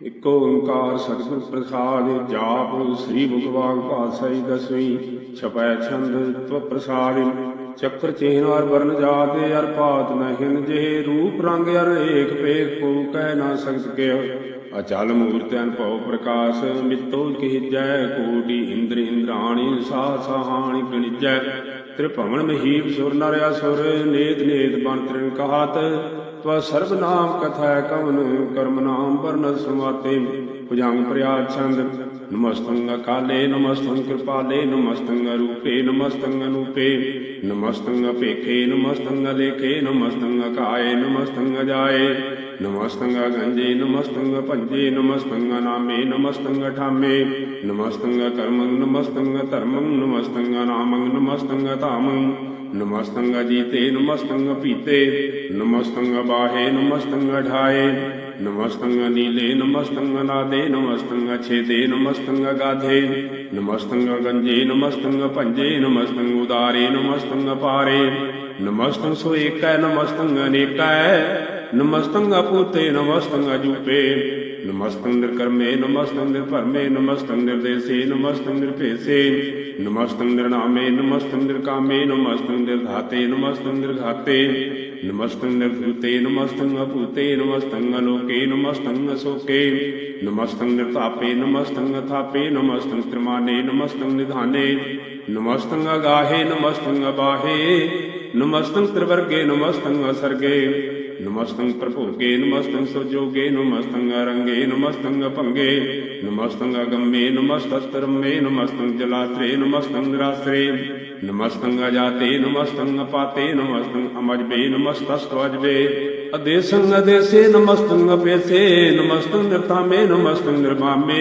ਇਕ ਓੰਕਾਰ ਸਤਿਗੁਰ ਪ੍ਰਸਾਦ ਜਾਪ ਸ੍ਰੀ ਮੁਖਵਾਗ ਭਾਸਈ ਦਸਵੀਂ, ਛਪੈ ਛੰਦ ਤਵ ਪ੍ਰਸਾਦ, ਚੱਕਰ ਚਿਹਨ ਅਰ ਵਰਨ ਜਾਤ ਅਰ ਪਾਤ ਨਹਿਨ ਜੇ ਰੂਪ ਰੰਗ ਅਰ ਏਕ ਪੇਖ ਕੋ ਕਹਿ ਨਾ ਸਕਤ ਕਿਓ ਅਚਲ ਮੂਰਤਿ ਅਨਭਉ ਪ੍ਰਕਾਸ਼, ਮਿੱਤੋ ਕਿਜੈ, ਕੋਟੀ ਇੰਦਰ ਇੰਦਰਾਣੀ ਸਾ ਸਹਾਣੀ ਗਣਿਜੈ। ਤ੍ਰਿਭਵਨ ਮਹੀਪ ਸੁਰ ਨਰ ਅਸੁਰ ਨੇਤ ਨੇਤ ਬਨ ਤ੍ਰਿਨ ਕਹਾਤ ਤਵ ਸਰਬ ਨਾਮ ਕਥਾ ਕਵਨ, ਕਰਮ ਨਾਮ ਵਰਨ ਸੁਮਾਤੇ ਭੁਜੰਗ ਪ੍ਰਿਆਦ ਛੰਦ ਨਮਸਤੰ ਅਕਾਲੇ ਨਮਸਤੰ ਕਿਰਪਾਲੇ ਨਮਸਤੰ ਰੂਪੇ ਨਮਸਤੰ ਅਨੂਪੇ। ਨਮਸਤੰ ਅਪੇਖੇ ਨਮਸਤੰ ਅਲੇਖੇ ਨਮਸਤੰ ਅਕਾਏ ਨਮਸਤੰ ਅਜਾਏ ਨਮਸਤੰ ਗੰਜੇ ਨਮਸਤੰ ਭੰਜੇ ਨਮਸਤੰ ਨਾਮੇ ਨਮਸਤੰ ਠਾਮੇ। ਨਮਸਤੰ ਕਰਮੰ ਨਮਸਤੰ ਧਰਮੰ ਨਮਸਤੰ ਨਾਮੰ ਨਮਸਤੰ ਧਾਮੰ ਨਮਸਤੰ ਜੀਤੇ ਨਮਸਤੰ ਪੀਤੇ ਨਮਸਤੰ ਬਾਹੇ ਨਮਸਤੰ ਢਾਏ ਨਮਸਤੰ ਨੀਲੇ ਨਮਸਤੰ ਨਾਦੇ ਨਮਸਤੰ ਛੇਦੇ ਨਮਸਤੰ ਗਾਧੇ ਨਮਸਤੰ ਗੰਜੇ ਨਮਸਤੰ ਭੰਜੇ ਨਮਸਤੰ ਉਦਾਰੇ ਨਮਸਤੰ ਪਾਰੇ ਨਮਸਤੰ ਸੋ ਏਕੈ ਨਮਸਤੰ ਅਨੇਕੈ ਨਮਸਤੰ ਅਪੂਤੇ ਨਮਸਤੰ ਅਜੂਪੇ ਨਮਸਤੰ ਨਿਰਕਰਮੇ ਨਮਸਤੰ ਨਿਰਭਰਮੇ ਨਮਸਤੰ ਨਿਰਦੇਸੇ ਨਮਸਤੰ ਨਿਰਭੇਸੇ ਨਮਸਤੰ ਨਿਰਨਾਮੇ ਨਮਸਤੰ ਨਿਰਕਾਮੇ ਨਮਸਤੰ ਨਿਰਧਾਤੇ ਨਮਸਤੰ ਨਿਰਘਾਤੇ ਨਮਸਤੰ ਨਿਰਭੂਤੇ ਨਮਸਤੰ ਅਭੂਤੇ ਨਮਸਤੰ ਅਲੋਕੇ ਨਮਸਤੰ ਅਸੋਕੇ ਨਮਸਤੰ ਨਿਰਤਾਪੇ ਨਮਸਤੰ ਅਥਾਪੇ ਨਮਸਤੰ ਤ੍ਰਿਮਾਨੇ ਨਮਸਤੰ ਨਿਧਾਨੇ ਨਮਸਤੰ ਅਗਾਹੇ ਨਮਸਤੰ ਅਬਾਹੇ ਨਮਸਤੰ ਤ੍ਰਿਵਰਗੇ ਨਮਸਤੰ ਅਸਰਗੇ ਨਮਸਤੰ ਪ੍ਰਭੋਗੇ ਨਮਸਤੰ ਸੁਜੋਗੇ ਨਮਸਤੰ ਅਰੰਗੇ ਨਮਸਤੰ ਅਭੰਗੇ ਨਮਸਤੰ ਅਗੰਮੇ, ਨਮਸਤਸਤਰਮੇ ਨਮਸਤੰ ਜਲਾਤਰੇ ਨਮਸਤੰ ਨਿਰਾਸਰੇ ਨਮਸਤੰ ਅਜਾਤੇ ਨਮਸਤੰ ਅਪਾਤੇ ਨਮਸਤੰ ਅਮਜਬੇ ਨਮਸਤਸਤਵਜਬੇ ਅਦੇਸੰ ਅਦੇਸੇ ਨਮਸਤੰ ਅਪੇਸੇ ਨਮਸਤੰ ਨਿਰਤਾਮੇ ਨਮਸਤੰ ਨਿਰਮਾਮੇ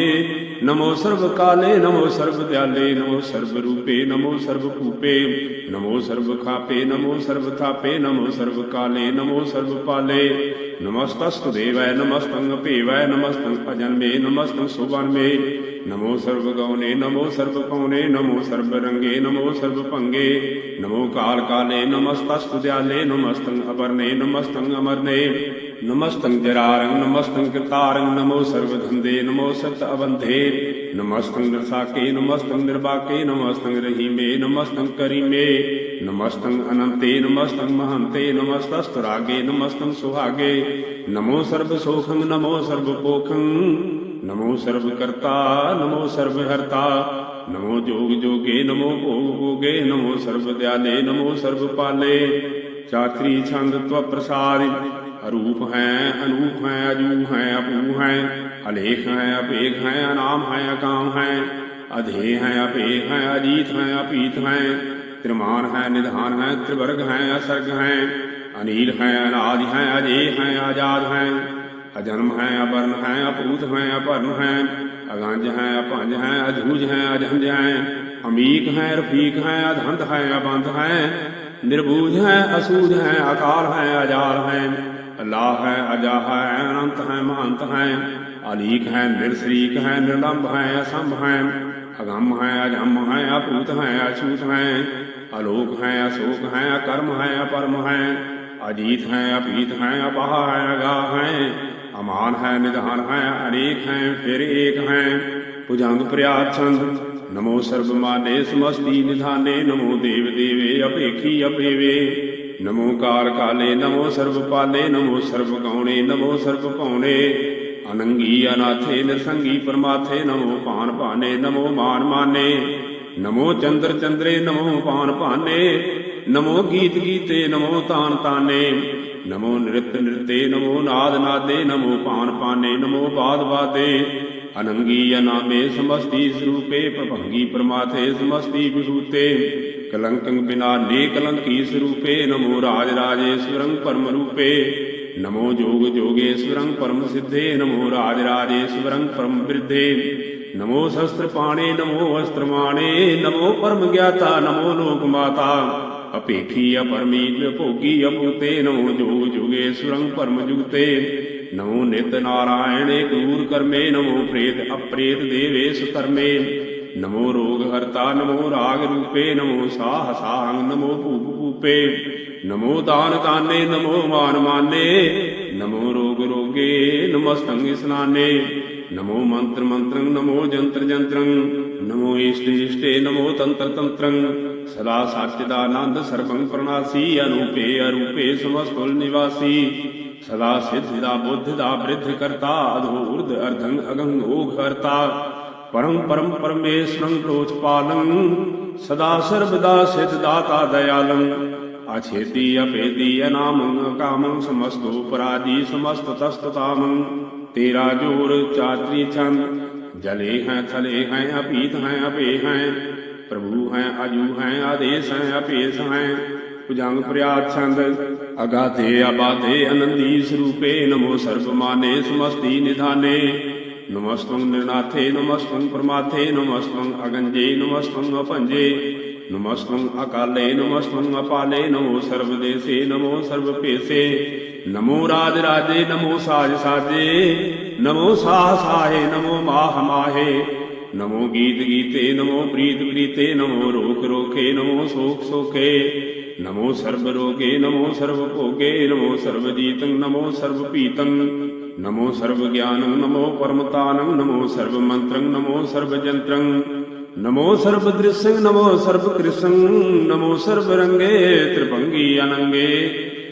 ਨਮੋ ਸਰਬ ਕਾਲੇ, ਨਮੋ ਸਰਬ ਦਿਆਲੇ, ਨਮੋ ਸਰਬ ਰੂਪੇ, ਨਮੋ ਸਰਬ ਭੂਪੇ ਨਮੋ ਸਰਬ ਖਾਪੇ, ਨਮੋ ਸਰਬ ਥਾਪੇ, ਨਮੋ ਸਰਬ ਕਾਲੇ, ਨਮੋ ਸਰਬ ਪਾਲੇ। ਨਮਸਤਸਤੁ ਦੇਵੈ ਨਮਸਤੰ ਭੇਵੈ ਨਮਸਤੰ ਭਜਨਮੇ ਨਮਸਤੰ ਸੁਭਨਮੇ ਨਮੋ ਸਰਬ ਗਉਨੇ, ਨਮੋ ਸਰਬ ਕਉਨੇ ਨਮੋ ਸਰਬ ਰੰਗੇ, ਨਮੋ ਸਰਬ ਭੰਗੇ, ਨਮੋ ਕਾਲ ਕਾਲੇ, ਨਮਸਤਸਤੁ ਦਿਆਲੇ, ਨਮਸਤੰ ਅਪਰਨੇ ਨਮਸਤੰ ਅਮਰਨੇ, ਨਮਸਤੰ ਜਰਾਰੰ, ਨਮਸਤੰ ਕਿਰਤਾਰੰ, ਨਮੋ ਸਰਬ ਧੰਦੇ, ਨਮੋ ਸਤ ਅਵੰਧੇ, ਨਮਸਤੰ ਨਿਰਸਾਕੇ, ਨਮਸਤੰ ਨਿਰਬਾਕੇ, ਨਮਸਤੰ ਰਹੀਮੇ, ਨਮਸਤੰ ਕਰੀਮੇ, ਨਮਸਤੰ ਅਨੰਤੇ, ਨਮਸਤੰ ਮਹੰਤੇ, ਨਮਸਤਸਤੁ ਰਾਗੇ, ਨਮਸਤੰ ਸੁਹਾਗੇ, ਨਮੋ ਸਰਬ ਸੋਖੰ, ਨਮੋ ਸਰਬ ਪੋਖੰ ਨਮੋ ਸਰਬ ਕਰਤਾ, ਨਮੋ ਸਰਬ ਹਰਤਾ। ਨਮੋ ਜੋਗ ਜੋਗੇ, ਨਮੋ ਭੋਗ ਭੋਗੇ, ਨਮੋ ਸਰਬ ਦਿਆਲੇ, ਨਮੋ ਸਰਬ ਪਾਲੇ। ਚਾਤਰੀ ਛੰਦ ਤਵ ਪ੍ਰਸਾਦਿ, ਅਰੂਪ ਹੈ, ਅਨੂਪ ਹੈ ਅਜੂ ਹੈ ਅਪੂ ਹੈ, ਅਲੇਖ ਹੈ, ਅਪੇਖ ਹੈ, ਅਨਾਮ ਹੈ, ਅਕਾਮ ਹੈ। ਅਧੇ ਹੈ, ਅਪੇਖ ਹੈ, ਅਜੀਤ ਹੈ, ਅਪੀਤ ਹੈ। ਤ੍ਰਿਮਾਨ ਹੈ, ਨਿਧਾਨ ਹੈ, ਤ੍ਰਿਵਰਗ ਹੈ, ਅਸਰਗ ਹੈ। ਅਨੀਲ ਹੈ, ਅਨਾਦਿ ਹੈ, ਅਜੇ ਹੈ, ਆਜ਼ਾਦ ਹੈ। ਅਜਨਮ ਹੈ ਅਬਰਨ ਹੈ, ਅਪੂਤ ਹੈ, ਅਪਰਨ ਹੈ, ਅਗੰਜ ਹੈ, ਅਪੰਜ ਹੈ ਅਝੂਜ ਹੈ, ਅਜੰਜ ਹੈ, ਅਮੀਕ ਹੈ, ਰਫੀਕ ਹੈ, ਅਧੰਤ ਹੈ, ਅਬੰਧ ਹੈ ਨਿਰਬੂਝ ਹੈ ਅਸੂਝ ਹੈ, ਅਕਾਲ ਹੈ, ਅਜਾਲ ਹੈ, ਅੱਲਾਹ ਹੈ ਅਜਾ ਹੈ, ਅਨੰਤ ਹੈ, ਮਹੰਤ ਹੈ, ਅਲੀਕ ਹੈ ਨਿਰਸਰੀਕ ਹੈ ਨਿਰਲੰਭ ਹੈ, ਅਸੰਭ ਹੈ, ਅਗੰਮ ਹੈ, ਅਜਮ ਹੈ, ਅਪੂਤ ਹੈ, ਅਛੂਤ ਹੈ, ਅਲੋਕ ਹੈ, ਅਸੋਕ ਹੈ, ਅਕਰਮ ਹੈ, ਅਪਰਮ ਹੈ, ਅਜੀਤ ਹੈ, ਅਪੀਤ ਹੈ, ਅਪਾਹ ਹੈ, ਅਗਾਹ ਹੈ ਅਮਾਨ ਹੈ, ਨਿਧਾਨ ਹੈ, ਅਨੇਕ ਹੈ, ਫਿਰ ਏਕ ਹੈ। ਭੁਜੰਗ ਪ੍ਰਿਆਦ ਛੰਦ ਨਮੋ ਸਰਬ ਮਾਨੇ ਸਮਸਤੀ ਨਿਧਾਨੇ, ਨਮੋ ਦੇਵ ਦੇਵੇ, ਅਪੇਖੀ ਅਪੇਵੇ। ਨਮੋ ਕਾਰ ਕਾਲੇ, ਨਮੋ ਸਰਬ ਪਾਲੇ, ਨਮੋ ਸਰਬ ਗਾਉਣੇ, ਨਮੋ ਸਰਬ ਭਉਣੇ ਅਨੰਗੀ ਅਨਾਥੇ ਨਿਰਸੰਗੀ ਪਰਮਾਥੇ, ਨਮੋ ਭਾਨ ਭਾਨੇ, ਨਮੋ ਮਾਨ ਮਾਨੇ। ਨਮੋ ਚੰਦਰ ਚੰਦਰੇ, ਨਮੋ ਪਾਨ ਭਾਨੇ। ਨਮੋ ਗੀਤ ਗੀਤੇ, ਨਮੋ ਤਾਨ ਤਾਨੇ। ਨਮੋ ਨਿਰਤ ਨਿਰਤੇ, ਨਮੋ ਨਾਦ ਨਾਦੇ, ਨਮੋ ਪਾਨ ਪਾਨੇ, ਨਮੋ ਬਾਦ ਬਾਦੇ। ਅਨੰਗੀ ਅਨਾਮੇ ਸਮਸਤੀ ਸਰੂਪੇ, ਪ੍ਰਭੰਗੀ ਪ੍ਰਮਾਥੇ ਸਮਸਤੀ ਵਿਭੂਤੇ ਕਲੰਕੰ ਬਿਨਾ ਨੇ ਕਲੰਕੀ ਸਰੂਪੇ, ਨਮੋ ਰਾਜ ਰਾਜੇਸ਼ਵਰੰ ਪਰਮ ਰੂਪੇ। ਨਮੋ ਜੋਗ ਜੋਗੇਸ਼ਵਰੰ ਪਰਮ ਸਿੱਧੇ, ਨਮੋ ਰਾਜ ਰਾਜੇਸ਼ਵਰੰ ਪਰਮ ਬਿਰਧੇ। ਨਮੋ ਸ਼ਸਤਰ ਪਾਣੇ, ਨਮੋ ਅਸਤਰ ਮਾਣੇ, ਨਮੋ ਪਰਮ ਗਿਆਤਾ, ਨਮੋ ਲੋਕ ਮਾਤਾ। ਅਪੇਖੀ ਅਪਰਮੀਤ ਭੋਗੀ ਅਪੂਤੇ ਨਮੋ ਜੋਗ ਜੋਗੇਸ਼ਵਰੰ ਪਰਮ ਜੁਗਤੇ। ਨਮੋ ਨਿਤ ਨਾਰਾਇਣ ਦੂਰ ਕਰਮੇ ਨਮੋ ਪ੍ਰੇਤ ਅਪ੍ਰੇਤ ਦੇਵੇਸ ਕਰਮੇ ਨਮੋ ਰੋਗ ਹਰਤਾ, ਨਮੋ ਰਾਗ ਰੂਪੇ, ਨਮੋ ਸਾਹ ਸਾਹੰ ਨਮੋ ਭੂਪ ਭੂਪੇ। ਨਮੋ ਦਾਨ ਕਾਨੇ ਨਮੋ ਮਾਨ ਮਾਨੇ। ਨਮੋ ਰੋਗ ਰੋਗੇ ਨਮਸਤੰ ਇਸਨਾਨੇ। ਨਮੋ ਮੰਤਰ ਮੰਤਰੰ, ਨਮੋ ਜੰਤਰ ਜੰਤਰੰ। ਨਮੋ ਇਸ਼ਟ ਇਸ਼ਟੇ ਨਮੋ ਤੰਤਰ ਤੰਤਰੰ। ਸਦਾ ਸੱਚ ਦਾ ਆਨੰਦ ਸਰਬੰ ਪ੍ਰਣਾਸੀ, ਅਨੂਪੇ ਅਰੂਪੇ ਸਮਸਤੁਲ ਨਿਵਾਸੀ। ਸਦਾ ਸਿੱਧ ਦਾ ਬੁੱਧ ਦਾ ਬ੍ਰਿਧ ਕਰਤਾ, ਅਧੂਰਦ ਅਰਧੰ ਅਗੰ ਓਘ ਹਰਤਾ। ਪਰਮ ਪਰਮ ਪਰਮੇਸ਼ਰੰ ਲੋਚ ਪਾਲੰ, ਸਦਾ ਸਰਬਦਾ ਸਿਧ ਦਾਤਾ ਦਇਆਲੰ। ਅਛੇਤੀ ਅਪੇਦੀ ਅਨਾਮੰ ਕਾਮੰ ਸਮਸਤੋ ਪਰਾਜੀ ਸਮਸਤ ਤਸਤ ਤਾਮੰ। ਤੇਰਾ ਜੋਰ ਚਾਤਰੀ ਛੰਦ ਜਲੇ ਹੈ ਥਲੇ ਹੈ, ਅਪੀਤ ਹੈ, ਅਪੇ ਹੈ। ਪ੍ਰਭੂ ਹੈ ਅਜੂ ਹੈ, ਆਦੇਸ਼ ਹੈ ਅਪੇਸ ਹੈ। ਭੁਜੰਗ ਪ੍ਰਿਆਤ ਛੰਦ ਅਗਾਧੇ ਆਬਾਧੇ ਅਨੰਦੀ ਸਰੂਪੇ, ਨਮੋ ਸਰਬ ਮਾਨੇ, ਸਮਸਤੀ ਨਿਧਾਨੇ। ਨਮਸਤੰ ਨਿਰਨਾਥੇ, ਨਮਸਤੰ ਪ੍ਰਮਾਥੇ, ਨਮਸਤੰ ਅਗੰਜੇ, ਨਮਸਤੰ ਅਪੰਜੇ। ਨਮਸਤੰ ਅਕਾਲੇ, ਨਮਸਤੰ ਅਪਾਲੇ, ਨਮੋ ਸਰਬ ਦੇਸੇ, ਨਮੋ ਸਰਬ ਭੇਸੇ। ਨਮੋ ਰਾਜ ਰਾਜੇ, ਨਮੋ ਸਾਜ ਸਾਜੇ। ਨਮੋ ਸਾਹ ਸਾਹੇ, ਨਮੋ ਮਾਹ ਮਾਹੇ। ਨਮੋ ਗੀਤ ਗੀਤੇ ਨਮੋ ਪ੍ਰੀਤ ਪ੍ਰੀਤੇ ਨਮੋ ਰੋਖ ਰੋਖੇ ਨਮੋ ਸੋਖ ਸੋਖੇ ਨਮੋ ਸਰਬ ਰੋਗੇ ਨਮੋ ਸਰਬ ਭੋਗੇ ਨਮੋ ਸਰਬ ਜੀਤੰ ਨਮੋ ਸਰਬ ਪੀਤੰ ਨਮੋ ਸਰਬ ਗਿਆਨੰ ਨਮੋ ਪਰਮਤਾਨੰ ਨਮੋ ਸਰਬ ਮੰਤਰੰ ਨਮੋ ਸਰਬ ਜੰਤਰੰ ਨਮੋ ਸਰਬ ਦ੍ਰਿਸ਼ੰ ਨਮੋ ਸਰਬ ਕ੍ਰਿਸ਼ੰ ਨਮੋ ਸਰਬ ਰੰਗੇ ਤ੍ਰਿਭੰਗੀ ਅਨੰਗੇ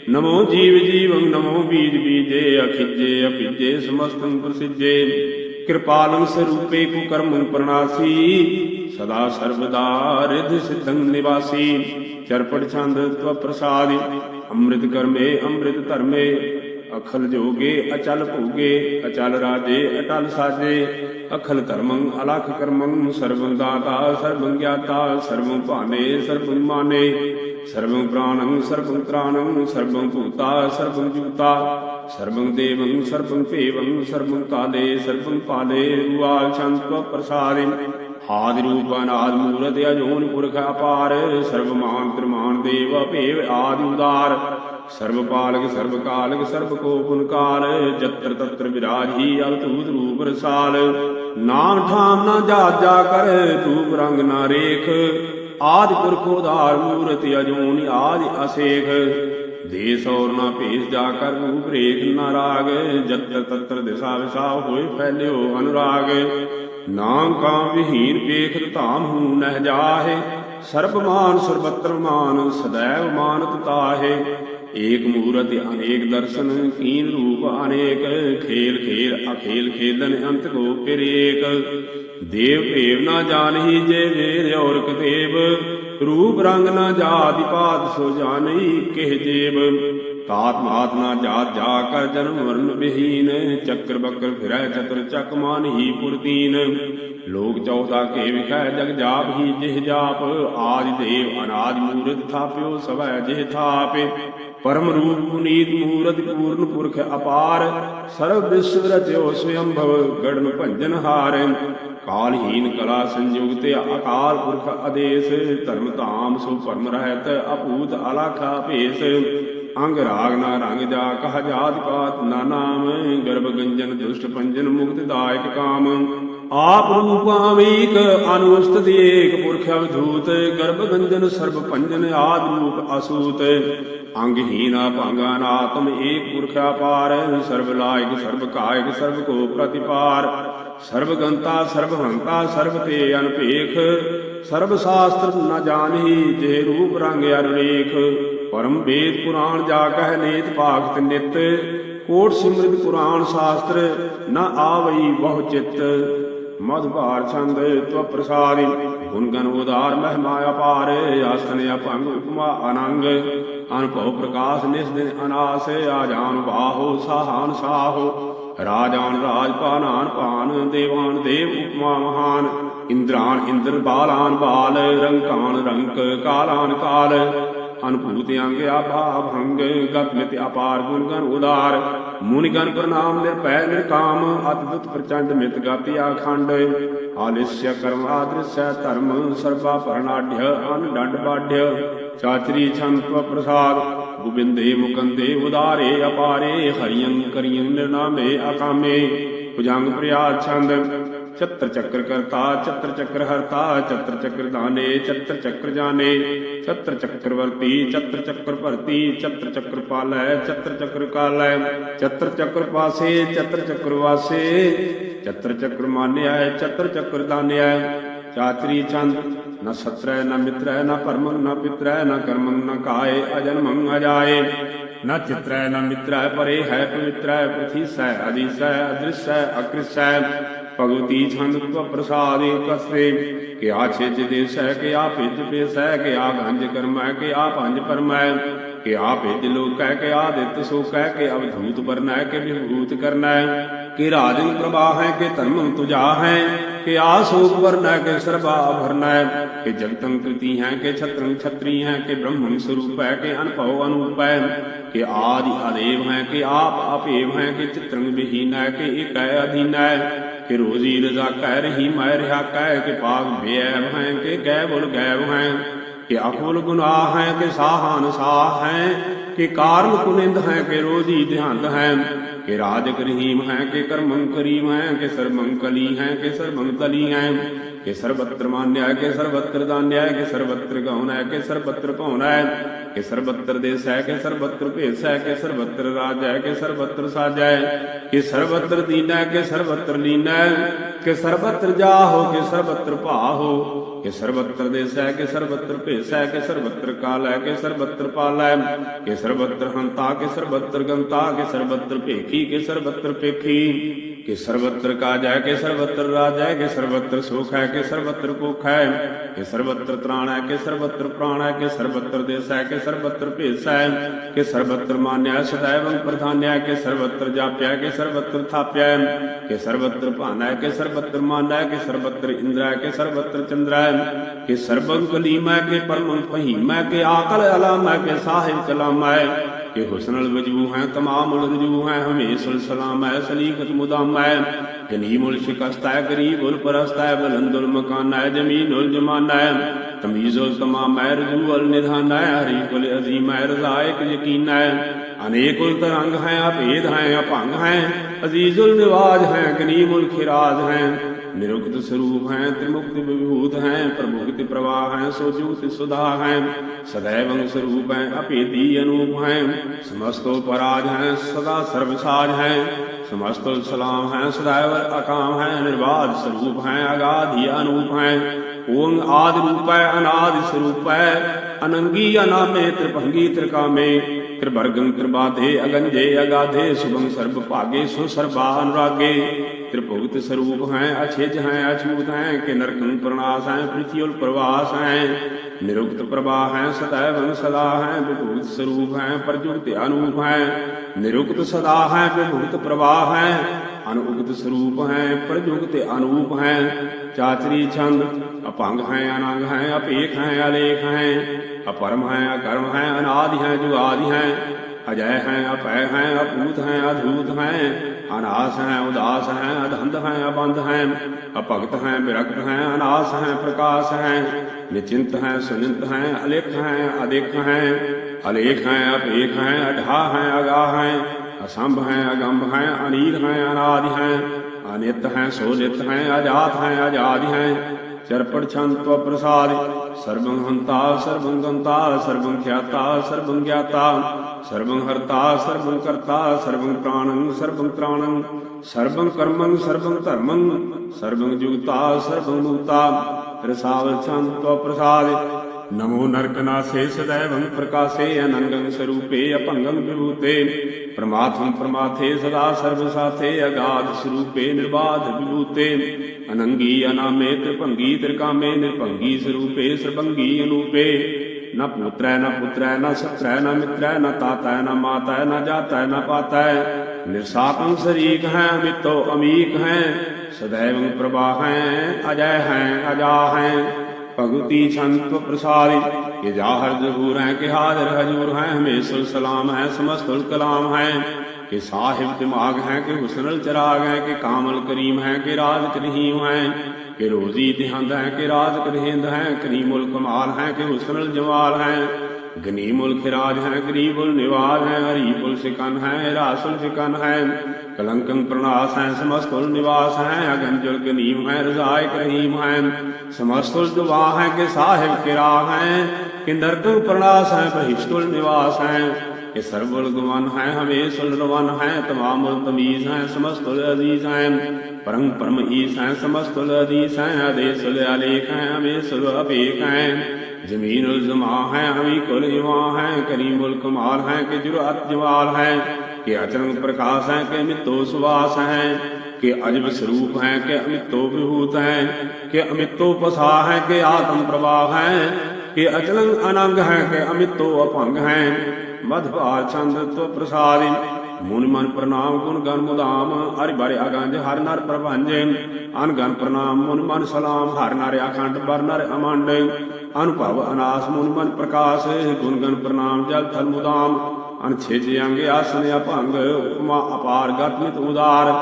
ਨਮੋ ਜੀਵ ਜੀਵੰ ਨਮੋ ਬੀਜ ਬੀਜੇ ਅਖਿਜੇ ਅਪਿਜੇ ਸਮਸਤੰ ਪ੍ਰਸਿਜੇ ਕਿਰਪਾਲੰ ਸਰੂਪੇ ਕੁਕਰਮੰ ਪ੍ਰਣਾਸੀ ਸਦਾ ਸਰਬਦਾ ਰਿਧ ਸਿद्धੰ ਨਿਵਾਸੀ। ਚਰਪੜ ਛੰਦ ਤਵ ਪ੍ਰਸਾਦਿ, ਅੰਮ੍ਰਿਤ ਕਰਮੇ, ਅੰਮ੍ਰਿਤ ਧਰਮੇ। ਅਖਲ ਜੋਗੇ, ਅਚਲ ਭੋਗੇ, ਅਚਲ ਰਾਜੇ, ਅਟਲ ਸਾਜੇ। ਅਖਲ ਧਰਮੰ ਅਲਖ ਕਰਮੰ ਸਰਬੰ ਦਾਤਾ ਸਰਬੰ ਗਿਆਤਾ ਸਰਬੰ ਭਾਨੇ ਸਰਬੰ ਮਾਨੇ। ਸਰਬੰ ਪ੍ਰਾਣੰ ਸਰਬੰ ਤ੍ਰਾਣੰ ਸਰਬੰ ਭੂਤਾ ਸਰਬੰ ਜੂਤਾ। ਸਰਬੰ ਦੇਵੰ, ਸਰਬੰ ਭੇਵੰ, ਸਰਬੰ ਕਾਲੇ, ਸਰਬੰ ਪਾਲੇ, ਰੂਆਲ ਛੰਤ ਪ੍ਰਸਾਦਿ। ਆਦਿ ਰੂਪ ਅਨਾਦ ਮੂਰਤ ਅਜੋਨ ਪੁਰਖ ਅਪਾਰ, ਸਰਬ ਤ੍ਰਿਮਾਨ ਦੇਵ ਭੇਵ ਆਦਿ ਉਦਾਰ। ਸਰਬ ਪਾਲਕ, ਸਰਬ ਕਾਲਕ, ਸਰਬ ਕੋ ਪੁਨਕਾਰ ਜਤਰ ਤਤਰ ਵਿਰਾਜੀ ਅਵਤੂਤ ਰੂਪ ਰਸਾਲ। ਨਾਮ ਠਾਮ ਨਾ ਜਾ ਜਾ ਕਰ, ਰੂਪ ਰੰਗ ਨਾ ਰੇਖ। ਆਦਿ ਪੁਰਖ ਉਧਾਰ ਮੂਰਤ ਅਜੋਨ ਆਦਿ ਅਸੇਖ। ਦੇਸ ਔਰ ਨਾ ਭੇਸ ਜਾ ਕਰ ਰੂਪ ਰੇਖ ਨਾ ਰਾਗ, ਜਤਰ ਤਤਰ ਦਿਸ਼ਾ ਵਿਸਾ ਹੋਏ ਫੈਲਿਓ ਅਨੁਰਾਗ। ਨਾਮ ਕਾਮ ਵਿਹੀਨ ਵੇਖ ਧਾਮ ਹੂ ਨਹਿ ਜਾਹੇ, ਸਰਬ ਮਾਨ ਸਰਬਤਰ ਮਾਨ ਸदैव ਮਾਨਤ ਤਾਹੇ। ਏਕ ਮੂਰਤ ਅਨੇਕ ਦਰਸ਼ਨ, ਕੀਨ ਰੂਪ ਅਨੇਕ, ਖੇਲ ਖੇਲ ਅਖੇਲ ਖੇਲਨ ਅੰਤ ਕੋ ਫਿਰ ਏਕ ਦੇਵ ਭੇਵ ਨਾ ਜਾਣਹੀ ਜੇ ਵੇਰ ਔਰ ਕਦੇਵ ਰੂਪ ਰੰਗ ਨਾ ਜਾതി ਪਾਤ ਸੋ ਜਾਣਈ ਕਿਹ ਜੇਬ ਤਾਤ ਮਾਤ ਨਾ ਜਾਤ ਜਾ ਕਰ ਜਨਮ ਮਰਨ ਬਿਹੀਨ ਚੱਕਰ ਬੱਕਰ ਫਿਰੈ ਚਤੁਰ ਚੱਕ ਮਾਨ ਹੀ ਪੁਰਤੀਨ। ਲੋਕ ਚੌਦਾ ਕੇ ਵਿਖੈ ਜਗ ਜਾਪ ਹੀ ਜਿਹ ਜਾਪ। ਆਦਿ ਦੇਵ ਅਨਾਜ ਮੂਰਤ ਥਾਪਿਓ ਸਵੈ ਜਿਹ ਥਾਪੇ। ਪਰਮ ਰੂਪ ਪੁਨੀਤ ਮੂਰਤ ਪੂਰਨ ਪੁਰਖ ਅਪਾਰ। ਸਰਬ ਵਿਸ਼ਵ ਰਚਿਓ ਸਵਯੰਭਵ ਗੜਨ ਭੰਜਨ ਹਾਰ। ਕਾਲਹੀਨ ਕਲਾ ਸੰਯੁਗਤ ਅਕਾਲ ਪੁਰਖ ਆਦੇਸ਼, ਧਰਮ ਧਾਮ ਸੋ ਪਰਮ ਰਹਿਤ ਅਪੂਤ ਅਲਾਖਾ ਭੇਸ। ਅੰਗ ਰਾਗ ਨਾ ਰੰਗ ਜਾ ਕਹ ਜਾਤ ਪਾਤ ਨਾ ਨਾਮ, ਗਰਭ ਗੰਜਨ ਦੁਸ਼ਟ ਪੰਜਨ ਮੁਕਤ ਦਾਇਕ ਕਾਮ। ਆਪ ਰੂਪ ਅਮੀਕ ਅਨੁਸਤਿ ਏਕ ਪੁਰਖ ਅਵਧੂਤ ਗਰਭ ਗੰਜਨ ਸਰਬ ਪੰਜਨ ਆਦ ਰੂਪ ਅਸੂਤ। ਅੰਗਹੀਨ ਭੰਗਾ ਨਾਤਮ ਏਕ ਪੁਰਖ ਅਪਾਰ ਸਰਬ ਲਾਇਕ ਸਰਬ ਕਾਇਕ ਸਰਬ ਕੋ ਪ੍ਰਤਿਪਾਰ। ਸਰਬ ਗੰਤਾ ਸਰਬ ਹੰਤਾ ਸਰਬ ਤੇ ਅਨਪੇਖ। ਸਰਬ ਸ਼ਾਸਤਰ ਨ ਜਾਣਹੀ ਜੇ ਰੂਪ ਰੰਗ ਅਰੇਖ ਪਰਮ ਵੇਦ ਪੁਰਾਣ ਜਾ ਕਹਿ ਨੇਤ ਭਾਗਤ ਨਿਤ। ਕੋਟ ਸਿਮਰਿਤ ਪੁਰਾਣ ਸ਼ਾਸਤਰ ਨ ਆਵਈ ਬਹੁ ਚਿੱਤ। ਮਧ ਭਾਰ ਛੰਦ ਤਵ ਪ੍ਰਸਾਦਿ ਗੁਣ ਗਨ ਉਦਾਰ ਮਹਿਮਾ ਅਪਾਰ, ਆਸਨ ਅਪੰਗ ਉਪਮਾ ਅਨੰਗ। ਅਨਭਉ ਪ੍ਰਕਾਸ਼ ਨਿਸ ਦਿਨ ਅਨਾਸ, ਆਜਾਨ ਬਾਹੋ ਸਾਹਾਨ ਸਾਹੋ। ਰਾਜਾਨ ਰਾਜ ਪਾਨਾਨ ਪਾਨ, ਦੇਵਾਨ ਦੇਵ ਉਪਮਾ ਮਹਾਨ। ਇੰਦਰਾਨ ਇੰਦਰ ਬਾਲਾਨ ਬਾਲ ਰੰਕਾਨ ਰੰਕ ਕਾਲਾਨ ਕਾਲ। ਅਨਭੂਤ ਅੰਗ ਆਭਾ ਭੰਗ, ਗਤ ਮਿਤ ਅਪਾਰ ਗੁਣ ਗਨ ਉਦਾਰ। ਮੁਨਿ ਗਨ ਪ੍ਰਣਾਮ ਨਿਰਭੈ ਨਿਰਕਾਮ ਅਦਭੁਤ ਪ੍ਰਚੰਡ ਮਿਤ ਗਾਤੀ ਆਖੰਡ। ਆਲਿਸਯ ਕਰਮ ਆਦ੍ਰਿਸਯ ਧਰਮ, ਸਰਬਾ ਪਰਣਾਢ్య ਅਨ ਡੰਡ ਬਾਢ్య ਚਾਚਰੀ ਛੰਤ ਪ੍ਰਸਾਦ, ਗੋਬਿੰਦੇ ਮੁਕੰਦੇ ਉਦਾਰੇ, ਅਪਾਰੇ, ਹਰੀਯੰ ਕਰੀਯੰ ਨਿਰਨਾਮੇ ਅਕਾਮੇ। ਭੁਜੰਗ ਪ੍ਰਿਆਦ ਛੰਦ ਚਤਰ ਚੱਕਰ ਕਰਤਾ ਚਤਰ ਚੱਕਰ ਹਰਤਾ ਚਤਰ ਚੱਕਰ ਦਾਨੇ ਚਤਰ ਚੱਕਰ ਜਾਣੇ ਚਤਰ ਚੱਕਰ ਵਰਤੀ ਚਤਰ ਚੱਕਰ ਭਰਤੀ ਚਤਰ ਚੱਕਰ ਪਾਲੈ ਚਤਰ ਚੱਕਰ ਕਾਲੈ ਚਤਰ ਚੱਕਰ ਪਾਸੇ ਚਤਰ ਚੱਕਰ ਵਾਸੇ ਚਤਰ ਚੱਕਰ ਮਾਨਿਆ ਚਤਰ ਚੱਕਰ ਦਾਨਿਆ ਚਾਤਰੀ ਚੰਦ ਨ ਸਤਰੈ ਨ ਮਿਤਰੈ ਨ ਪਰਮੰ ਨ ਪਿਤਰੈ ਨ ਕਰਮੰ ਨ ਕਾਏ ਅਜਨਮੰ ਅਜਾਏ ਨ ਚਿਤਰੈ ਨ ਮਿਤਰੈ ਪਰੇ ਹੈ ਪਵਿੱਤਰੈ ਪ੍ਰਥੀਸੈ ਅਦੀਸੈ ਅਦ੍ਰਿਸੈ ਅਕ੍ਰਿਸੈ ਭਗਵਤੀ ਛੰਦ ਤਵ ਪ੍ਰਸਾਦਿ ਕਸਰੇ ਕਿ ਆ ਛੇਜ ਦੇਸੈ ਭਿਜ ਪੇਸੈ ਕਿ ਆ ਗੰਜ ਕਰਮੈ ਕਿ ਪੰਜ ਪਰਮੈ। ਕਿ ਭਿਜ ਲੋਕੈ ਕਿ ਦਿੱਤ ਸੋਕੈ ਕਿ ਅਵਧੂਤ ਵਰਨੈ, ਕਿ ਵਿਭੂਤ ਕਰਨੈ। ਕਿ ਰਾਜਨ ਪ੍ਰਭਾ ਹੈ ਕਿ ਧਰਮੰ ਤੁਜਾ ਹੈ ਕਿ ਆ ਵਰਨੈ, ਕਿ ਸਰਬਾ ਭਰਨੈ। ਕਿ ਜਗਤੰ ਕ੍ਰਿਤੀ ਹੈ ਕਿ ਛਤਰੰ ਛਤਰੀ ਹੈ ਕਿ ਬ੍ਰਹਮੰ ਸਰੂਪ ਹੈ ਕਿ ਅਨਭਉ ਅਨੂਪ। ਹੈ ਕਿ ਆਦਿ ਆਦੇਵ ਹੈ, ਕਿ ਆਪ ਆਪੇਵ ਹੈ, ਕਿ ਚਿਤਰੰ ਵਿਹੀਨ ਹੈ ਕਿ ਇਕੈ ਅਧੀਨ। ਹੈ ਕਿ ਰੋਜ਼ੀ ਰਜ਼ਾ ਕਹਿ ਰਹੀ ਮੈਂ ਰਹਾ ਕਹਿ ਕਿ ਪਾਗ ਬੇਅਬ ਹੈ ਕਿ ਗੈ ਬੁਲ ਗੈਬ ਹੈ ਕਿ ਅਕੁਲ ਗੁਨਾਹ ਹੈ ਕਿ ਸਾਹਾਨ ਸਾਹ ਹੈ ਕਿ ਕਾਰਨ ਕੁਨਿੰਦ ਹੈ ਕਿ ਰੋਜ਼ੀ ਧਿਆਨ ਹੈ ਕਿ ਰਾਜਕ ਰਹੀਮ ਹੈ ਕਿ ਕਰਮੰ ਕਰੀਮ ਹੈ ਕਿ ਸਰਬੰ ਕਲੀ ਹੈ ਕਿ ਸਰਬੰ ਤਲੀ ਹੈ ਕਿ ਸਰਬਤਰ ਮਾਨਿਆ ਕਿ ਸਰਬਤਰ ਦਾਨਿਆ ਕਿ ਸਰਬਤਰ ਗਾਉਣਾ ਕਿ ਸਰਬਤਰ ਭਾਉਣਾ ਕਿ ਸਰਬਤਰ ਦੇਸ ਹੈ ਕਿ ਸਰਬਤਰ ਭੇਸ ਹੈ ਕਿ ਸਰਬਤਰ ਰਾਜ ਹੈ ਕਿ ਸਰਬਤਰ ਸਾਜ ਕਿ ਸਰਬਤਰ ਦੀਨਾ ਕਿ ਸਰਬਤਰ ਲੀਨਾ ਕਿ ਸਰਬਤਰ ਜਾਹੋ ਕਿ ਸਰਬਤਰ ਭਾਹੋ ਕਿ ਸਰਬਤਰ ਦੇਸ ਕਿ ਸਰਬਤਰ ਭੇਸ ਕਿ ਸਰਬਤਰ ਕਾਲ ਕਿ ਸਰਬਤਰ ਪਾਲ ਕਿ ਸਰਬਤਰ ਹੰਤਾ ਕਿ ਸਰਬੱਤਰ ਗੰਤਾ ਕਿ ਸਰਬਤਰ ਭੇਖੀ ਕਿ ਸਰਬਤਰ ਪੇਖੀ ਕਿ ਸਰਬਤਰ ਕਾਜ ਹੈ ਕਿ ਸਰਬਤਰ ਰਾਜ ਹੈ ਕਿ ਸਰਬਤਰ ਸੁਖ ਹੈ ਕਿ ਸਰਬਤਰ ਭੁਖ ਹੈ ਕਿ ਸਰਬਤਰ ਤ੍ਰਾਣ ਹੈ ਕਿ ਸਰਬਤਰ ਪ੍ਰਾਣ ਹੈ ਕਿ ਸਰਬਤਰ ਦੇਸ ਹੈ ਕਿ ਸਰਬਤਰ ਭੇਸ ਹੈ ਕਿ ਸਰਬਤਰ ਮਾਨਿਆ ਸदैवੰ ਪ੍ਰਧਾਨਿਆ ਕਿ ਸਰਬਤਰ ਜਾਪਿਆ ਕਿ ਸਰਬਤਰ ਥਾਪਿਆ ਕਿ ਸਰਬਤਰ ਭਾਨਾ ਹੈ ਕਿ ਸਰਬਤਰ ਮਾਨਾ ਹੈ ਕਿ ਸਰਬਤਰ ਇੰਦਰਾ ਹੈ ਕਿ ਸਰਬਤਰ ਚੰਦਰਾ ਹੈ ਕਿ ਸਰਬੰ ਕਲੀਮਾ ਹੈ ਕਿ ਪਰਮੰ ਫਹੀਮਾ ਹੈ ਕਿ ਆਕਲ ਅਲਾਮਾ ਹੈ ਕਿ ਸਾਹਿਬ ਕਲਾਮਾ ਹੈ ਕਿ ਹੁਸਨਲ ਵਜੂ ਹੈ, ਤਮਾਮ ਰਜੂ ਹੈ ਹਮੇਸ਼ਲ ਸਲਾਮ ਹੈ ਸਲੀਕਤ ਮੁਦਾਮ ਹੈ ਗਨੀਮੁਲ ਸ਼ਿਕਸਤ ਹੈ ਗਰੀਬੁਲ ਪਰਸਤ ਹੈ ਬਲੰਦੁਲ ਮਕਾਨ ਹੈ ਜਮੀਨੁਲ ਜਮਾਨ ਹੈ। ਤਮੀਜ਼ੁਲ ਤਮਾਮ ਹੈ ਰਜੂਅਲ ਨਿਧਾਨ ਹੈ ਹਰੀਕੁਲ ਅਜ਼ੀਮ ਹੈ ਰਜ਼ਾਇਕ ਯਕੀਨ ਹੈ। ਅਨੇਕੁਲ ਤਰੰਗ ਹੈ ਅਭੇਦ ਹੈ ਅਭੰਗ ਹੈ। ਅਜ਼ੀਜ਼ੁਲ ਨਿਵਾਜ ਹੈ ਗਨੀਮੁਲ ਖਿਰਾਜ ਹੈ। نروک سوروپ ہیں ترمک ہیں پرمکت پرواہ سد سوروپ ہیں اپی ہیں سمست ہیں سدا سرست ہیں اگادی انوپ ہیں او آد روپ اند سوپ انگی انام تربنگی ترکامے تربرگن کردے اگنجے اگاد سرو پاگے سو سرباناگ ਸਰਬਾ ਅਨੁਰਾਗੇ ਤ੍ਰਿਭੁਗਤ ਸਰੂਪ ਹੈ, ਅਛਿਜ ਹੈ, ਅਛੂਤ ਹੈ, ਕਿ ਨਰਕੰ ਪ੍ਰਣਾਸ ਹੈ ਪ੍ਰਿਥਿਉਲ ਪ੍ਰਵਾਸ ਹੈ। ਨਿਰੁਕਤ ਪ੍ਰਵਾਹ ਹੈ ਸदैवੰ ਸਦਾ ਹੈ, ਵਿਭੂਤ ਸਰੂਪ ਹੈ, ਪ੍ਰਜੁਗਤ ਅਨੂਪ ਹੈ। ਨਿਰੁਕਤ ਸਦਾ ਹੈ, ਵਿਭੂਤ ਪ੍ਰਵਾਹ ਹੈ ਅਨੁਗਤ ਸਰੂਪ ਹੈ, ਪ੍ਰਜੁਗਤ ਅਨੂਪ ਹੈ। ਚਾਚਰੀ ਛੰਦ, ਅਪੰਗ ਹੈ, ਅਨੰਗ ਹੈ, ਅਪੇਖ ਹੈ, ਅਲੇਖ ਹੈ। ਅਪਰਮ ਹੈ, ਅਕਰਮ ਹੈ, ਅਨਾਦਿ ਹੈ ਜੋ ਆਦਿ ਹੈ ਅਜੈ ਹੈ ਅਪੈ ਹੈ ਅਪੂਤ ਹੈ ਅਧੂਤ ਹੈ ਅਨਾਸ ਹੈ ਉਦਾਸ ਹੈ ਅਧੰਧ ਹੈ ਅਬੰਧ ਹੈ ਅਭਗਤ ਹੈ ਵਿਰਕਤ ਹੈ ਅਨਾਸ ਹੈ ਪ੍ਰਕਾਸ਼ ਹੈ ਨਿਚਿੰਤ ਹੈ ਸੁਨਿੰਤ ਹੈ ਅਲੇਖ ਹੈ ਅਦੇਖ ਹੈ ਅਲੇਖ ਹੈ ਅਪੇਖ ਹੈ ਅਢਾ ਹੈ ਅਗਾਹ ਹੈ ਅਸੰਭ ਹੈ ਅਗੰਭ ਹੈ ਅਨੀਰ ਹੈ ਅਨਾਦਿ ਹੈ ਅਨਿਤ ਹੈ ਸੋਨਿਤ ਹੈ ਅਜਾਤ ਹੈ ਆਜਾਦ ਹੈ ਚਰਪੜ ਛੰਤਵ ਪ੍ਰਸਾਦ ਸਰਬੰ ਹੰਤਾ ਸਰਬੰ ਗੰਤਾ ਸਰਬੰ ਖਿਆਤਾ ਸਰਬੰ ਗਿਆਤਾ ਸਰਬੰ ਹਰਤਾ, ਸਰਬੰ ਕਰਤਾ, ਸਰਬੰ ਪ੍ਰਾਣੰ, ਸਰਬੰ ਤ੍ਰਾਣੰ ਸਰਬੰ ਕਰਮੰ, ਸਰਬੰ ਧਰਮੰ, ਸਰਬੰ ਜੁਗਤਾ, ਸਰਬੰ ਮੁਕਤਾ ਰਸਾਵ ਛੰਤਵ ਪ੍ਰਸਾਦ। ਨਮੋ ਨਰਕਨਾਸੇ ਸदैवੰ ਪ੍ਰਕਾਸੇ ਅਨੰਗੰ ਸਰੂਪੇ ਅਭੰਗੰ ਵਿਭੂਤੇ। ਪ੍ਰਮਾਤਮ ਪ੍ਰਮਾਥੇ ਸਦਾ ਸਰਬ ਸਾਥੇ ਅਗਾਧ ਸਰੂਪੇ ਨਿਰਬਾਧ ਵਿਭੂਤੇ। ਅਨੰਗੀ ਅਨਾਮੇ ਤ੍ਰਿਭੰਗੀ ਤ੍ਰਿਕਾਮੇ ਨਿਰਭੰਗੀ ਸਰੂਪੇ ਸਰਬੰਗੀ ਅਨੂਪੇ। ਨ ਪੁੱਤਰੈ ਨ ਪੁੱਤਰੈ ਨ ਸਤਰੈ ਨ ਮਿਤਰੈ ਨ ਤਾਤੈ ਨ ਮਾਤੈ ਨ ਜਾਤੈ ਨ ਪਾਤੈ ਨਿਰਸਾਕੰ ਸਰੀਕ ਹੈ ਅਮਿਤੋ ਅਮੀਕ ਹੈ ਸदैवੰ ਪ੍ਰਭਾ ਹੈ ਅਜੈ ਹੈ ਅਜਾ ਹੈ ਭਗਤੀ ਸੰਤ ਪ੍ਰਸਾਦਿ ਕਿ ਜਾਹਰ ਜ਼ਹੂਰ ਹੈ ਕਿ ਹਾਜ਼ਰ ਹਜੂਰ ਹੈ ਹਮੇਸ਼ਾ ਸਲਾਮ ਹੈ ਸਮਸਤੁਲ ਕਲਾਮ ਹੈ ਕਿ ਸਾਹਿਬ ਦਿਮਾਗ ਹੈ ਕਿ ਹੁਸਨਲ ਚਰਾਗ ਹੈ ਕਿ ਕਾਮਲ ਕਰੀਮ ਹੈ ਕਿ ਰਾਜ ਕਰੀਮ ਹੈ ਕਿ ਰੋਜ਼ੀ ਦਿਹੰਦ ਹੈ ਕਿ ਰਾਜ ਕਰੀਂਦ ਹੈ ਕਰੀਮੁਲ ਕਮਾਲ ਹੈ ਕਿ ਹੁਸਨਲ ਜਮਾਲ ਹੈ ਗਨੀਮੁਲ ਖਿਰਾਜ ਹੈ ਗਰੀਬੁਲ ਨਿਵਾਜ ਹੈ ਹਰੀਬੁਲ ਸਿਕਨ ਹੈ ਰਾਸੁਲ ਸਿਕਨ ਹੈ ਕਲੰਕੰ ਪ੍ਰਣਾਸ ਹੈ ਸਮਸਤੁਲ ਨਿਵਾਸ ਹੈ ਅਗੰਜੁਲ ਗਨੀਮ ਹੈ ਰਜ਼ਾਇਕ ਰਹੀਮ ਹੈ ਸਮਸਤੁਲ ਦੁਆ ਹੈ ਕਿ ਸਾਹਿਬ ਕਿਰਾ ਹੈ ਕਿੰਦਰ ਕੰ ਪ੍ਰਣਾਸ ਹੈ ਬਹਿਸ਼ਤੁਲ ਨਿਵਾਸ ਹੈ ਕਿ ਸਰਬੁਲ ਗੁਮਨ ਹੈ ਹਮੇਸ਼ੁਲ ਰਵਨ ਹੈ ਤਮਾਮੁਲ ਤਮੀਜ਼ ਹੈ ਸਮਸਤੁਲ ਅਜ਼ੀਜ਼ ਹੈ ਪਰਮ ਪਰਮ ਈਸ ਹੈ ਸਮਸਤੁਲ ਅਦੀਸ ਹੈ ਆਦੇਸੁਲ ਅਲੇਖ ਹੈ ਹਮੇਸ਼ੁਲ ਅਭੇਕ ਹੈ ਜ਼ਮੀਨ ਉਲ ਜ਼ਮਾ ਹੈ ਹਮੀ ਕੁਲ ਇਮਾ ਹੈ ਕਰੀਮੁਲ ਕਮਾਲ ਹੈ ਕਿ ਜੁਰਅਤ ਜਵਾਲ ਹੈ ਕਿ ਅਚਰੰਗ ਪ੍ਰਕਾਸ਼ ਹੈ ਕਿ ਮਿੱਤੋ ਸੁਵਾਸ ਹੈ ਕਿ ਅਜਬ ਸਰੂਪ ਹੈ ਕਿ ਅਮਿਤੋ ਵਿਭੂਤ ਹੈ ਕਿ ਅਮਿਤੋ ਪਸਾ ਹੈ ਕਿ ਆਤਮ ਪ੍ਰਵਾਹ ਹੈ ਕਿ ਅਚਲੰਗ ਅਨੰਗ ਹੈ ਕਿ ਅਮਿਤੋ ਅਭੰਗ ਹੈ ਮਧ ਭਾਰ ਛੰਦ ਤੋ ਪ੍ਰਸਾਦਿ ਮੁਨ ਮਨ ਪ੍ਰਣਾਮ ਗੁਣ ਗਨ ਮੁਦਾਮ ਹਰਿ ਬਾਰੇ ਅਗੰਜ ਹਰ ਨਰ ਪ੍ਰਭੰਜ ਅਨ ਗਨ ਪ੍ਰਣਾਮ ਮੁਨ ਮਨ ਸਲਾਮ ਹਰ ਨਰ ਅਖੰਡ ਬਰ ਨਰ ਅਮੰਡ ਅਨੁਭਵ ਅਨਾਸ ਮੁਨ ਮਨ ਪ੍ਰਕਾਸ਼ ਗੁਣ ਗਨ ਪ੍ਰਣਾਮ ਜਲ ਥਲ ਮੁਦਾਮ ਅਨਛੇਜ ਅੰਗ ਆਸਨ ਅਭੰਗ ਉਪਮਾ ਅਪਾਰ ਗਤਮਿਤ ਉਦਾਰ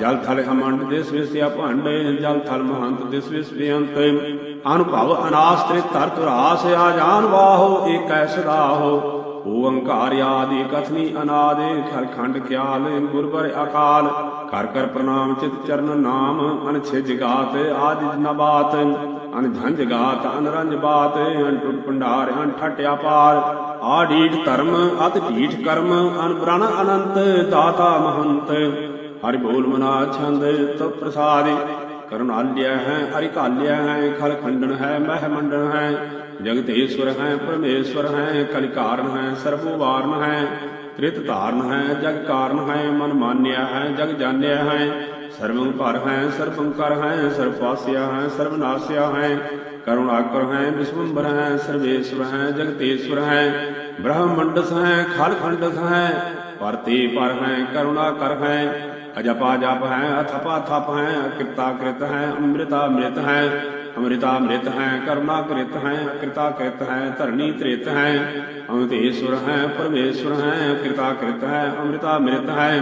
ਜਲ ਥਲ ਅਮੰਡ ਦਿਸ ਵਿਸ ਅਭੰਡ ਜਲ ਥਲ ਮਹੰਤ ਦਿਸ ਵਿਸ ਬੇਅੰਤ ਅਨੁਭਵ ਅਨਾਸ ਤ੍ਰਿ ਧਰ ਤੁਰਾਸ ਆਜਾਨ ਵਾਹੋ ਏਕੈ ਸਦਾ ਹੋ ਓੰਕਾਰ ਆਦਿ ਕਥਨੀ ਅਨਾਦਿ, ਖਰ ਖੰਡ ਖਿਆਲ ਗੁਰਬਰ ਅਕਾਲ। ਕਰ ਕਰ ਪ੍ਰਣਾਮ ਚਿਤ ਚਰਨ ਨਾਮ ਅਨਛਿਜ ਗਾਤ, ਆਦਿ ਨਬਾਤ ਅਨ ਗਾਤ, ਅਨਰੰਜ ਬਾਤ ਅਨ ਭੰਡਾਰ ਅਨ ਠਟਿਆ ਪਾਰ। ਆ ਧਰਮ, ਅਤ ਢੀਠ ਕਰਮ ਅਨ ਅਨੰਤ, ਦਾਤਾ ਮਹੰਤ। ਹਰਿ ਬੋਲ ਮਨਾ ਛੰਦ ਤੋ ਪ੍ਰਸਾਦਿ। ਕਰੁਣਾਲਿਆ ਹੈ ਅਰਿਕਾਲਿਆ ਹੈ, ਖਲ ਖੰਡਨ ਹੈ, ਮਹਿ ਮੰਡਨ ਹੈ, ਜਗਤੇਸ਼ਵਰ ਹੈ, ਪਰਮੇਸ਼ਵਰ ਹੈ, ਕਲਿਕਾਰਨ ਹੈ ਸਰਬੋ ਵਾਰਨ ਹੈ ਤ੍ਰਿਤ ਧਾਰਨ ਹੈ ਜਗ ਕਾਰਨ ਹੈ, ਮਨ ਮਾਨਿਆ ਹੈ, ਜਗ ਜਾਣਿਆ ਹੈ ਸਰਵੰ ਭਰ ਹੈ ਸਰਪੰਕਰ ਹੈ ਸਰਪਾਸਿਆ ਹੈ, ਸਰਵਨਾਸਿਆ ਹੈ, ਕਰੁਣਾਕਰ ਹੈ ਵਿਸ਼ਵੰਬਰ ਹੈ, ਸਰਵੇਸ਼ਵਰ ਹੈ, ਜਗਤੇਸ਼ਵਰ ਹੈ, ਬ੍ਰਹਮੰਡਸ ਹੈ, ਖਲ ਖੰਡਸ ਹੈ, ਪਰਤੇ ਪਰ ਹੈ ਕਰੁਣਾ ਕਰ ਹੈ ਅਜਪਾ ਜਪ ਹੈ ਅਥਪਾ ਥਪ ਹੈ ਕਿਰਤਾ ਕਿਰਤ ਹੈ ਅੰਮ੍ਰਿਤਾ ਅੰਮ੍ਰਿਤ ਹੈ ਅੰਮ੍ਰਿਤਾ ਅੰਮ੍ਰਿਤ ਹੈ ਕਰੁਣਾ ਕ੍ਰਿਤ ਹੈ ਕਿਰਤਾ ਕਿਰਤ ਹੈ ਧਰਣੀ ਤ੍ਰਿਤ ਹੈ ਅਮਤੇਸ਼ਵਰ ਹੈ ਪਰਮੇਸ਼ਵਰ ਹੈ ਕਿਰਤਾ ਕਿਰਤ ਹੈ ਅੰਮ੍ਰਿਤਾ ਅੰਮ੍ਰਿਤ ਹੈ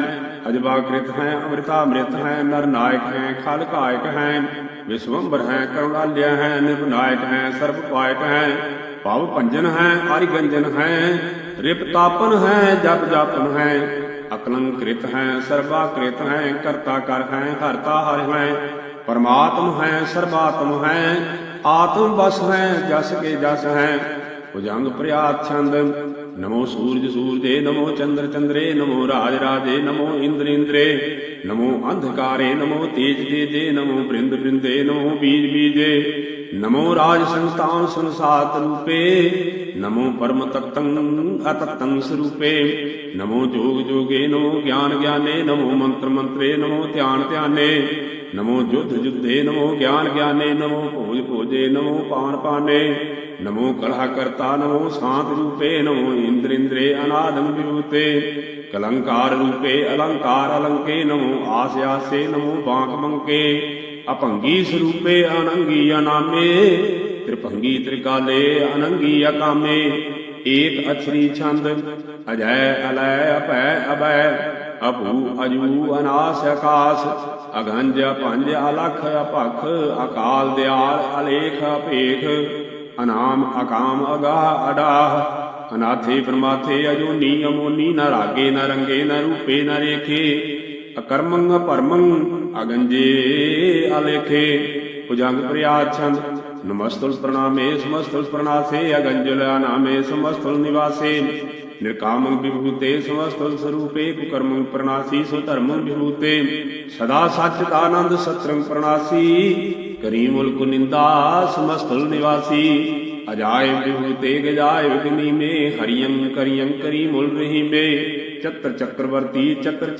ਅਜਬਾ ਕ੍ਰਿਤ ਹੈ ਅੰਮ੍ਰਿਤਾ ਅੰਮ੍ਰਿਤ ਹੈ ਨਰ ਨਾਇਕ ਹੈ ਖਲ ਕਾਇਕ ਹੈ ਵਿਸ਼ਵੰਬਰ ਹੈ ਕਰੁਣਾਲਿਆ ਹੈ ਨਿਰਨਾਇਕ ਹੈ ਸਰਬ ਪਾਇਕ ਹੈ ਭਵ ਭੰਜਨ ਹੈ ਹਰਿ ਗੰਜਨ ਹੈ ਰਿਪ ਤਾਪਨ ਹੈ ਜਪ ਜਾਪਨ ਹੈ ਅਕਲੰਕ੍ਰਿਤ ਹੈ, ਸਰਬਾ ਕ੍ਰਿਤ ਹੈ, ਕਰਤਾ ਕਰ ਹੈ, ਹਰਤਾ ਹਰ ਹੈ। ਪਰਮਾਤਮ ਹੈ, ਸਰਬਾਤਮ ਹੈ, ਆਤਮ ਬਸ ਹੈ, ਜਸ ਕੇ ਜਸ ਹੈ। ਭੁਜੰਗ ਪ੍ਰਿਆਤ ਛੰਦ, ਨਮੋ ਸੂਰਜ ਸੂਰਜੇ, ਨਮੋ ਚੰਦਰ ਚੰਦਰੇ, ਨਮੋ ਰਾਜ ਰਾਜੇ, ਨਮੋ ਇੰਦਰ ਇੰਦਰੇ। ਨਮੋ ਅੰਧਕਾਰੇ, ਨਮੋ ਤੇਜ ਤੇਜੇ, ਨਮੋ ਬ੍ਰਿੰਦ ਬ੍ਰਿੰਦੇ, ਨਮੋ ਬੀਜ ਬੀਜੇ। ਨਮੋ ਰਾਜ ਸੰਸਤਾਨ ਸੰਸਾਤ ਰੂਪੇ ਨਮੋ ਪਰਮ ਤਤੰ ਅਤਤੰ ਸਰੂਪੇ ਨਮੋ ਜੋਗ ਜੋਗੇ ਨਮੋ ਗਿਆਨ ਗਿਆਨੇ ਨਮੋ ਮੰਤਰ ਮੰਤਰੇ ਨਮੋ ਧਿਆਨ ਧਿਆਨੇ ਨਮੋ ਜੁਧ ਜੁਧੇ ਨਮੋ ਗਿਆਨ ਗਿਆਨੇ ਨਮੋ ਭੋਜ ਭੋਜੇ ਨਮੋ ਪਾਨ ਪਾਨੇ ਨਮੋ ਕਲਹ ਕਰਤਾ ਨਮੋ ਸ਼ਾਂਤ ਰੂਪੇ ਨਮੋ ਇੰਦਰ ਇੰਦਰੇ ਅਨਾਦਮ ਵਿਭੂਤੇ ਕਲੰਕਾਰ ਰੂਪੇ ਅਲੰਕਾਰ ਅਲੰਕੇ ਨਮੋ ਆਸ ਆਸੇ ਨਮੋ ਬਾਂਕ ਬੰਕੇ ਅਭੰਗੀ ਸਰੂਪੇ ਅਨੰਗੀ ਅਨਾਮੇ ਤ੍ਰਿਭੰਗੀ ਤ੍ਰਿਕਾਲੇ ਅਨੰਗੀ ਅਕਾਮੇ, ਏਕ ਅਛਰੀ ਛੰਦ, ਅਜੈ ਅਲੈ ਅਭੈ ਅਬੈ, ਅਭੂ ਅਜੂ ਅਨਾਸ ਆਕਾਸ ਅਗੰਜ ਪੰਜ ਅਲਖ ਅਪਖ, ਅਕਾਲ ਦਿਆਲ ਅਲੇਖ ਅਪੇਖ, ਅਨਾਮ ਅਕਾਮ ਅਗਾਹ ਅਡਾਹ, ਅਨਾਥੇ ਪ੍ਰਮਾਥੇ ਅਜੂਨੀ ਅਮੋਨੀ, ਨ ਰਾਗੇ ਨ ਰੰਗੇ ਨ ਰੂਪੇ ਨ ਰੇਖੇ, ਅਕਰਮੰ ਪਰਮੰ ਅਗੰਜੇ ਅਲੇਖੇ, ਭੁਜੰਗ ਪ੍ਰਿਆਤ ਛੰਦ ਨਮਸਤੁਲ ਪ੍ਰਣਾਮੇ ਸਮਸਤੁਲ ਪ੍ਰਣਾਸੇ ਅਗੰਜਲ ਨਾਮੇ ਸਮਸਤੁਲ ਨਿਵਾਸੇ ਨਿਰਕਾਮੰ ਵਿਭੂਤੇ ਸਮਸਤੁਲ ਸਰੂਪੇ ਕੁਕਰਮੰ ਪ੍ਰਣਾਸੀ ਸੋ ਧਰਮੰ ਵਿਭੂਤੇ ਸਦਾ ਸੱਚ ਆਨੰਦ ਸਤਰੰ ਪ੍ਰਣਾਸੀ ਕਰੀਮੁਲ ਕੁਨਿੰਦਾ ਸਮਸਤੁਲ ਨਿਵਾਸੀ ਅਜਾਇ ਵਿਭੂਤੇ ਗਜਾਇ ਵਿਗਨੀਮੇ ਹਰੀਯੰ ਕਰੀਯੰ ਕਰੀਮੁਲ ਰਹੀਮੇ ਚੱਕਰ ਚੱਕਰਵਰਤੀ ਚੱਕਰ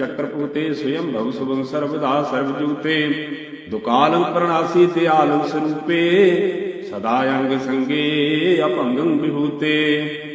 ਚੱਕਰਪੂਤੇ ਸਵਯੰ ਭਵ ਸੁਭੰ ਸਰਬਦਾ ਦੁਕਾਲੰ ਪ੍ਰਣਾਸੀ ਤੇ ਆਲੰ ਸਰੂਪੇ, ਸਦਾ ਅੰਗ ਸੰਗੇ ਅਭੰਗੰ ਵਿਭੂਤੇ